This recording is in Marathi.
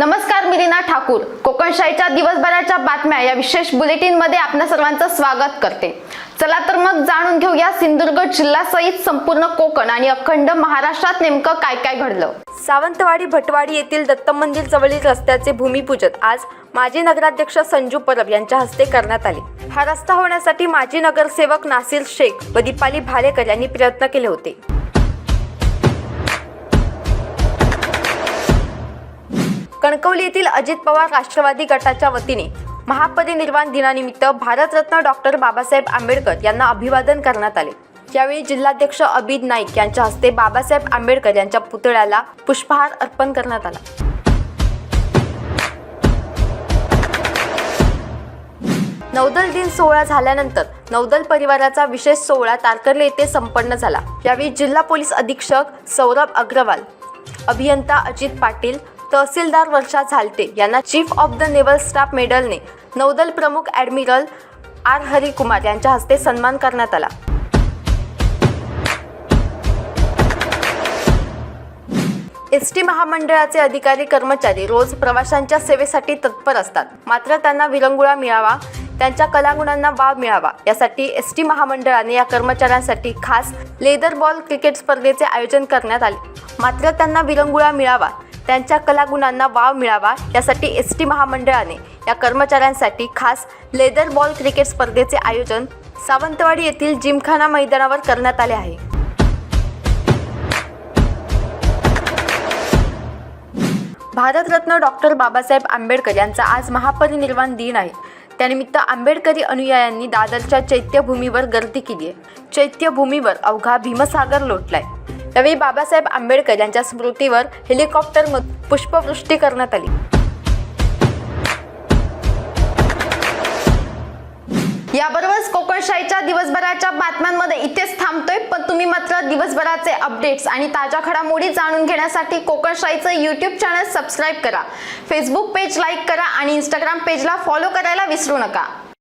नमस्कार मी दीना ठाकूर. कोकणशाहीच्या दिवसभराच्या बातम्या या विशेष बुलेटिनमध्ये आपल्या सर्वांचं स्वागत करते. चला तर मग जाणून घेऊया सिंधुदुर्ग जिल्ह्यासहित संपूर्ण कोकण आणि अखंड महाराष्ट्रात नेमकं काय काय घडलं. सावंतवाडी भटवाडी येथील दत्त मंदिर जवळील रस्त्याचे भूमिपूजन आज माजी नगराध्यक्ष संजू परब यांच्या हस्ते करण्यात आले. हा रस्ता होण्यासाठी माजी नगरसेवक नासिर शेख व दीपाली भालेकर यांनी प्रयत्न केले होते. कणकवली येथील अजित पवार राष्ट्रवादी गटाच्या वतीने महापरिनिर्वाण दिनानिमित्त भारतरत्न डॉक्टर बाबासाहेब आंबेडकर यांना अभिवादन करण्यात आले. यावेळी जिल्हाध्यक्ष अबिद नाईक यांच्या हस्ते बाबासाहेब आंबेडकर यांच्या पुतळ्याला पुष्पहार अर्पण करण्यात आला. नौदल दिन सोहळा झाल्यानंतर नौदल परिवाराचा विशेष सोहळा तारकर्ले येथे संपन्न झाला. यावेळी जिल्हा पोलीस अधीक्षक सौरभ अग्रवाल अभियंता अजित पाटील तहसीलदार वर्षा झालटे यांना chief of the naval staff मेडलने नौदल प्रमुख ॲडमिरल आर हरिकुमार यांच्या हस्ते सन्मान करण्यात आला. एस टी महामंडळाचे अधिकारी कर्मचारी रोज प्रवाशांच्या सेवेसाठी तत्पर असतात. मात्र त्यांना विरंगुळा मिळावा त्यांच्या कलागुणांना वाव मिळावा यासाठी एस टी महामंडळाने या कर्मचाऱ्यांसाठी खास लेदर बॉल क्रिकेट स्पर्धेचे आयोजन करण्यात आले. मात्र त्यांना विरंगुळा मिळावा त्यांच्या कलागुणांना वाव मिळावा यासाठी एस टी महामंडळाने या कर्मचाऱ्यांसाठी खास लेदर बॉल क्रिकेट स्पर्धेचे आयोजन सावंतवाडी येथील जिमखाना मैदानावर करण्यात आले आहे. भारतरत्न डॉक्टर बाबासाहेब आंबेडकर यांचा आज महापरिनिर्वाण दिन आहे. त्यानिमित्त आंबेडकरी अनुयायांनी दादरच्या चैत्यभूमीवर गर्दी केली आहे. चैत्यभूमीवर अवघा भीमसागर लोटलाय. यावेळी बाबासाहेब आंबेडकर यांच्या स्मृतीवर हेलिकॉप्टर पुष्पवृष्टी करण्यात आली. याबरोबरच कोकणशाहीच्या दिवसभराच्या बातम्यांमध्ये इथेच थांबतोय पण तुम्ही मात्र दिवसभराचे अपडेट्स आणि ताज्या घडामोडी जाणून घेण्यासाठी कोकणशाहीचं यूट्यूब चॅनल सबस्क्राईब करा. फेसबुक पेज लाईक करा आणि इंस्टाग्राम पेजला फॉलो करायला विसरू नका.